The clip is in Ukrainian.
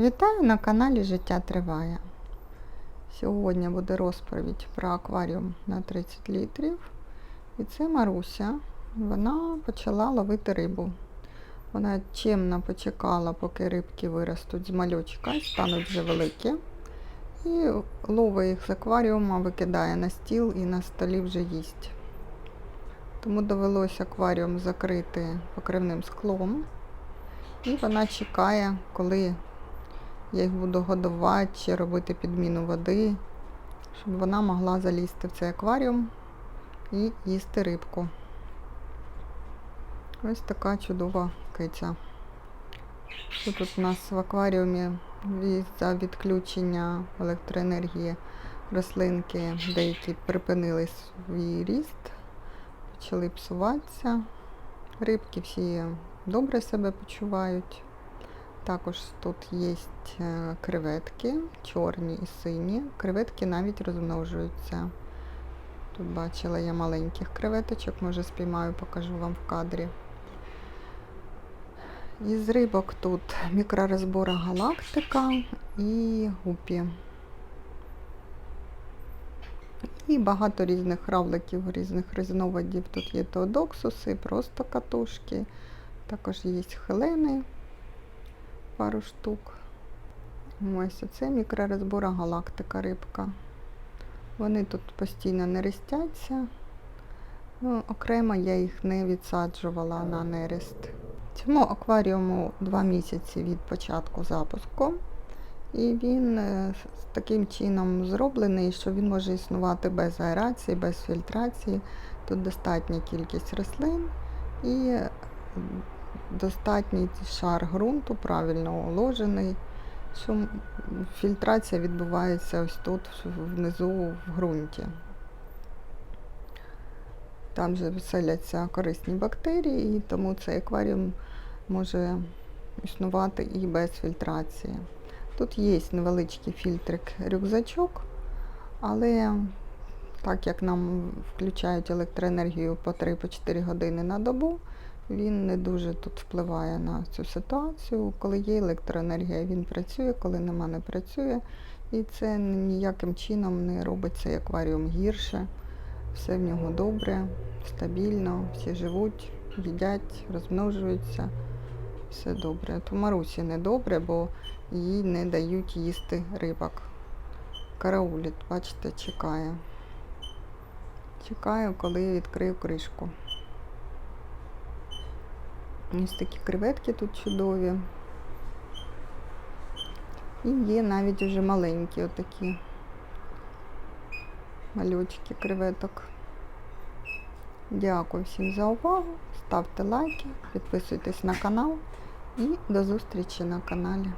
Вітаю на каналі Життя Триває. Сьогодні буде розповідь про акваріум на 30 літрів. І це Маруся. Вона почала ловити рибу. Вона чемно почекала, поки рибки виростуть з мальочка і стануть вже великі. І ловить їх з акваріума, викидає на стіл і на столі вже їсть. Тому довелося акваріум закрити покривним склом. І вона чекає, коли я їх буду годувати робити підміну води, щоб вона могла залізти в цей акваріум і їсти рибку. Ось така чудова киця. Що тут у нас в акваріумі за відключення електроенергії рослинки деякі припинили свій ріст, почали псуватися. Рибки всі добре себе почувають. Також тут є креветки, чорні і сині. Креветки навіть розмножуються. Тут бачила я маленьких креветочок, може спіймаю, покажу вам в кадрі. Із рибок тут мікророзбора галактика і гупі. І багато різних равликів, різних різновидів. Тут є теодоксуси, просто катушки, також є хелени пару штук. Ось оце мікророзбора галактика рибка. Вони тут постійно не рестяться. Ну, Окремо я їх не відсаджувала на нерест. Цьому акваріуму 2 місяці від початку запуску. І він е, таким чином зроблений, що він може існувати без аерації, без фільтрації. Тут достатня кількість рослин і достатній шар ґрунту, правильно уложений, що фільтрація відбувається ось тут, внизу в ґрунті. Там же виселяться корисні бактерії, і тому цей акваріум може існувати і без фільтрації. Тут є невеличкий фільтрик-рюкзачок, але так як нам включають електроенергію по 3-4 години на добу, він не дуже тут впливає на цю ситуацію. Коли є електроенергія, він працює, коли нема, не працює. І це ніяким чином не робить цей акваріум гірше. Все в нього добре, стабільно, всі живуть, їдять, розмножуються. Все добре. То Марусі не добре, бо їй не дають їсти рибок. Карауліт, бачите, чекає. Чекаю, коли відкрию кришку. Ось такі креветки тут чудові. І є навіть вже маленькі отакі малючки креветок. Дякую всім за увагу. Ставте лайки, підписуйтесь на канал і до зустрічі на каналі.